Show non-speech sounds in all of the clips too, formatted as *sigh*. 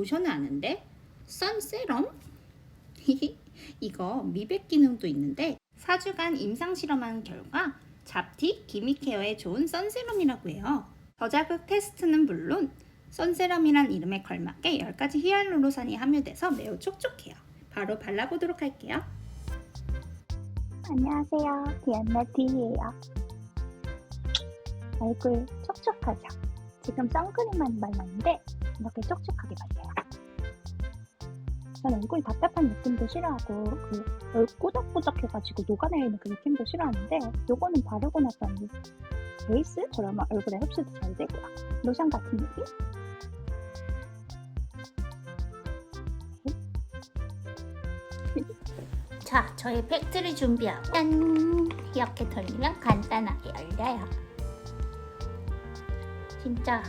로션은 아는데 선세럼? *laughs* 이거 미백 기능도 있는데 4주간 임상 실험한 결과 잡티, 기미 케어에 좋은 선세럼이라고 해요. 저자극 테스트는 물론 선세럼이란 이름에 걸맞게 10가지 히알루론산이 함유돼서 매우 촉촉해요. 바로 발라보도록 할게요. 안녕하세요. 디안나 D예요. 얼굴 촉촉하죠? 지금 선크림만 발랐는데 이렇게 촉촉하게 발려요. 전 얼굴 답답한 느낌도 싫어하고 그 꾸덕꾸덕해가지고 녹아내리는 그 느낌도 싫어하는데 요거는 바르고 나서는 베이스처럼 얼굴에 흡수도 잘 되고요. 로션 같은 느낌? *laughs* 자, 저희 팩트를 준비하고 짠! 이렇게 돌리면 간단하게 열려요. 진짜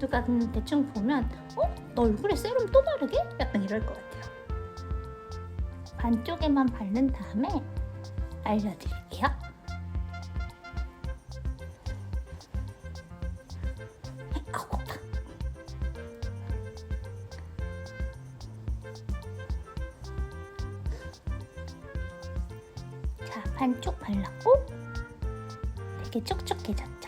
누가 대충 보면 어? 너 얼굴에 세럼 또 바르게? 약간 이럴 것 같아요. 반쪽에만 바른 다음에 알려드릴게요. 자, 반쪽 발랐고 되게 촉촉해졌죠?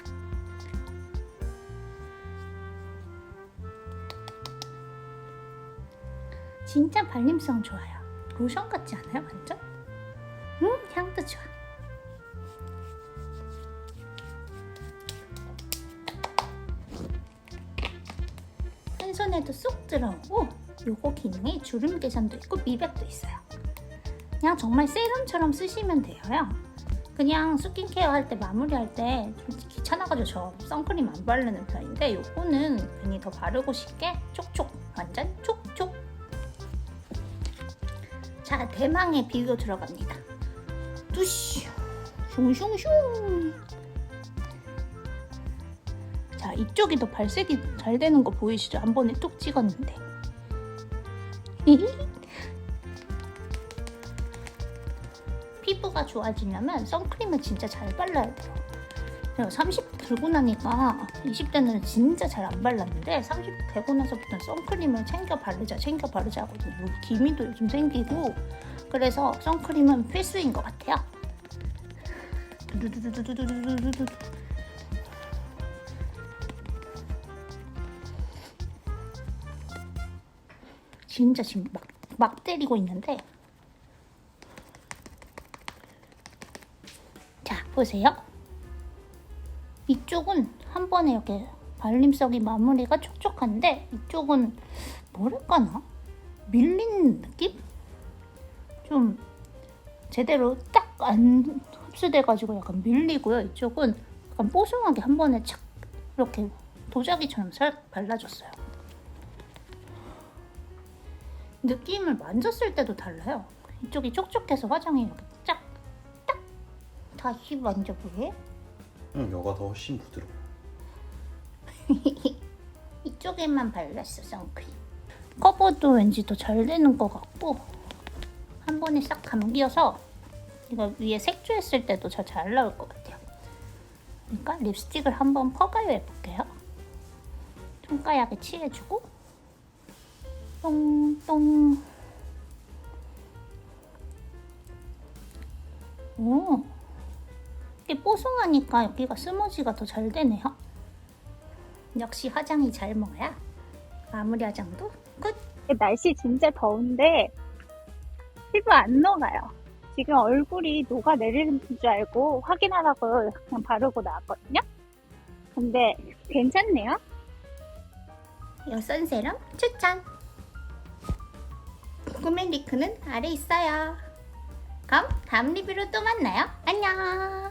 진짜 발림성 좋아요. 로션 같지 않아요? 완전? 음, 향도 좋아. 한 손에도 쏙 들어오고 요거 기능이 주름 개선도 있고 미백도 있어요. 그냥 정말 세럼처럼 쓰시면 돼요. 그냥 스킨케어 할 때 마무리할 때 좀 귀찮아가지고 저 선크림 안 바르는 편인데 요거는 괜히 더 바르고 싶게 촉촉 완전 촉촉 자 대망의 비교 들어갑니다 뚜쉬 슝슝슝 자 이쪽이 더 발색이 잘 되는 거 보이시죠? 한 번에 뚝 찍었는데 피부가 좋아지려면 선크림을 진짜 잘 발라야 돼요. 제가 30 들고 나니까 20대는 진짜 잘 안 발랐는데 30 되고 나서부터 선크림을 챙겨 바르자 챙겨 바르자 하거든요. 여기 기미도 요즘 생기고 그래서 선크림은 필수인 것 같아요. 진짜 지금 막, 막 때리고 있는데 자, 보세요. 이쪽은 한 번에 이렇게 발림성이 마무리가 촉촉한데 이쪽은 뭐랄까나? 밀린 느낌? 좀 제대로 딱 안 흡수돼가지고 약간 밀리고요. 이쪽은 약간 뽀송하게 한 번에 착 이렇게 도자기처럼 살 발라줬어요. 느낌을 만졌을 때도 달라요. 이쪽이 촉촉해서 화장이 이렇게 쫙 다시 만져보게. 응, 여가 더 훨씬 부드러워. *laughs* 이쪽에만 발랐어 선크림. 커버도 왠지 더 잘 되는 것 같고 한 번에 싹 감겨서 이거 위에 색조했을 때도 더 잘 나올 것 같아요. 그러니까 립스틱을 한번 퍼가요 해볼게요. 손가락에 칠해주고 똥똥 오 이게 뽀송하니까 여기가 스머지가 더 잘 되네요. 역시 화장이 잘 먹어야 마무리 화장도 끝. 날씨 진짜 더운데 피부 안 녹아요. 지금 얼굴이 녹아내리는 줄 알고 확인하라고 그냥 바르고 나왔거든요. 근데 괜찮네요. 이 선세럼 추천. 구매 링크는 아래 있어요. 그럼 다음 리뷰로 또 만나요. 안녕.